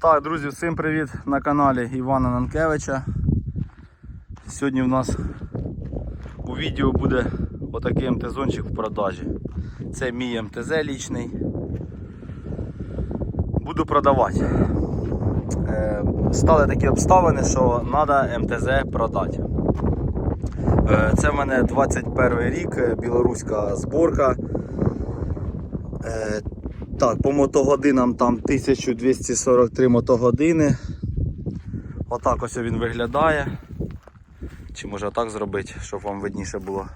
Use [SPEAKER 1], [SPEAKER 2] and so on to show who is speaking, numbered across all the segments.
[SPEAKER 1] Так, друзі, всім привіт на каналі Івана Нанкевича. Сьогодні в нас у відео буде отакий МТ-зончик в продажі. Це мій МТЗ лічний. Буду продавати. Е, Стали такі обставини, що треба МТЗ продати. Е, Це в мене 21 рік, е, білоруська зборка. Так, по мотогодинам там 1243 мотогодини. Отак ось він виглядає. Чи може так зробити, щоб вам видніше було.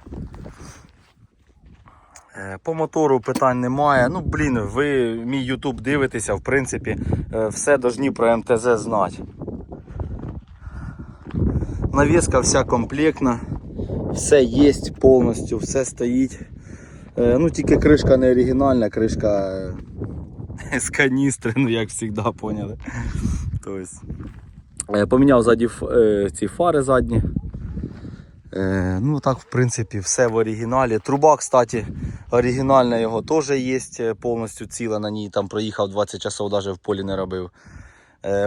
[SPEAKER 1] Е, По мотору питань немає. Ну, блін, ви мій YouTube дивитеся, в принципі, е, все должні про МТЗ знати. Навіска вся комплектна, все є повністю, все стоїть. Е, Ну, тільки кришка не оригінальна, кришка з каністри, ну як завжди, поняли. Тобто, поміняв ззаді е, ці фари задні. Е, Ну так, в принципі, все в оригіналі. Труба, кстати, оригінальна його теж є, е, повністю ціла на ній. Там проїхав 20 часов, навіть в полі не робив.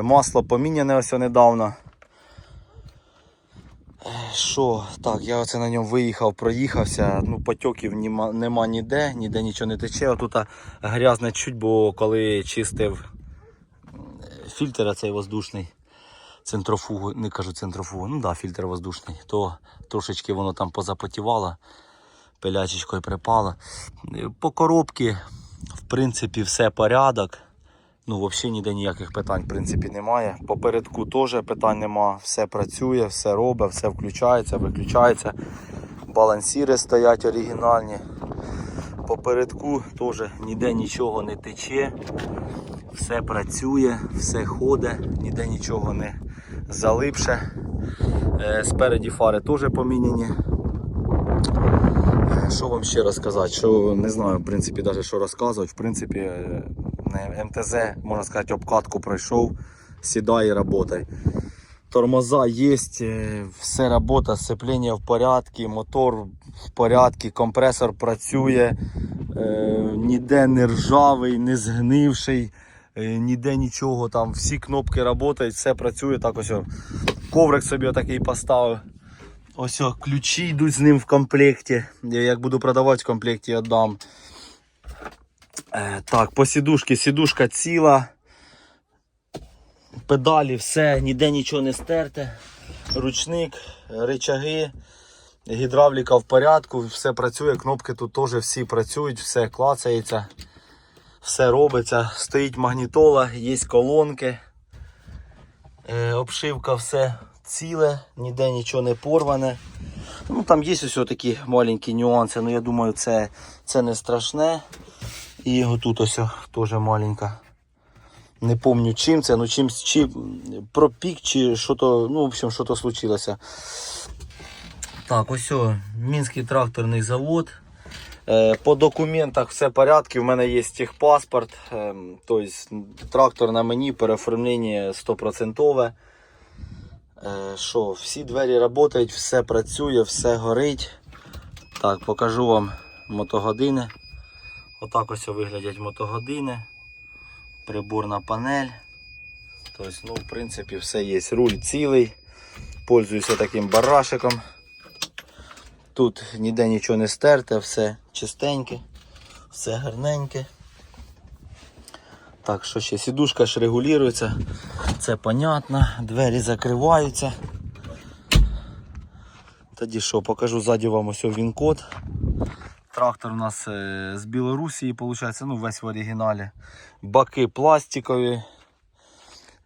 [SPEAKER 1] Масло поміняне ось недавно. Що, так, я оце на ньому виїхав, проїхався, ну потьоків нема, нема ніде, ніде нічого не тече. Отут грязне чуть, бо коли чистив фільтр цей воздушний, центрофугу, не кажу центрофугу, ну да, фільтр воздушний, то трошечки воно там позапотівало, пилячечкою припало. По коробці, в принципі, все порядок. Ну, взагалі ніде ніяких питань в принципі немає. Попередку теж питань нема. Все працює, все робить, все включається, виключається. Балансіри стоять оригінальні. Попередку теж ніде нічого не тече. Все працює, все ходить, ніде нічого не залипше. Е, Спереді фари теж поміняні. Е, Що вам ще розказати? Що не знаю, в принципі, навіть що розказувати. В принципі, МТЗ, можна сказати, обкатку пройшов, сідай і работай. Тормоза є, е, все робота, сцеплення в порядку, мотор в порядку, компресор працює, е, ніде не ржавий, не згнивший, е, ніде нічого, там всі кнопки працюють, все працює. Так ось коврик собі отакий поставив. Ось ключі йдуть з ним в комплекті. Я як буду продавати в комплекті, віддам. Е, так, по сідушці, сідушка ціла. Педалі, все, ніде нічого не стерте. Ручник, рычаги, гідравліка в порядку, все працює, кнопки тут теж всі працюють, все клацається, все робиться. Стоїть магнітола, є колонки. Е, обшивка все ціле, ніде нічого не порване. Ну, там є ось такі маленькі нюанси, але я думаю, це, це не страшне. І отут ось теж маленька. Не помню чим це, ну чим, чи пропік, чи що то, ну, в общем, що то случилося. Так, ось о, Мінський тракторний завод. Е, По документах все в порядку, в мене є техпаспорт, тобто трактор на мені, переоформлення 100%. Е, Що, всі двері працюють, все працює, все горить. Так, покажу вам мотогодини. Отак ось виглядять мотогодини. Приборна панель. Тобто, ну, в принципі, все є. Руль цілий. Пользуюся таким барашиком. Тут ніде нічого не стерте, все чистеньке, все гарненьке. Так, що ще? Сідушка ж регулюється, це понятно, двері закриваються. Тоді що, покажу ззаді вам ось він-код. Трактор у нас е, з Білорусі, виходить, ну весь в оригіналі. Баки пластикові.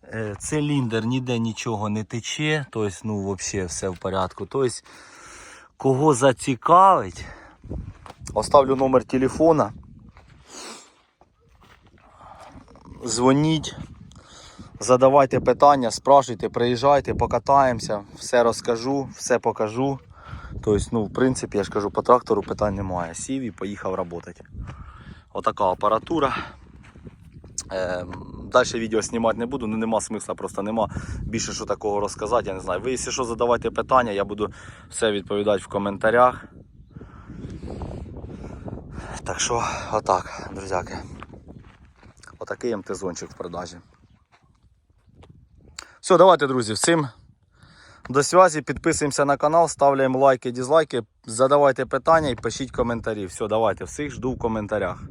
[SPEAKER 1] Е, Циліндр ніде нічого не тече, тобто, ну, взагалі все в порядку. Тобто, кого зацікавить, оставлю номер телефона. Дзвоніть, задавайте питання, спрашуйте, приїжджайте, покатаємося, все розкажу, все покажу. Тобто, ну, в принципі, я ж кажу, по трактору питань немає. Сів і поїхав працювати. Отака апаратура. Е, далі відео знімати не буду, ну нема смисла, просто нема більше що такого розказати. Я не знаю. Ви, якщо що, задавайте питання, я буду все відповідати в коментарях. Так що, отак, друзяки. Отакий МТ-зончик в продажі. Все, давайте, друзі, всім до связі, Підписуємося на канал, ставляємо лайки, дізлайки, задавайте питання і пишіть коментарі. Все, давайте, всіх жду в коментарях.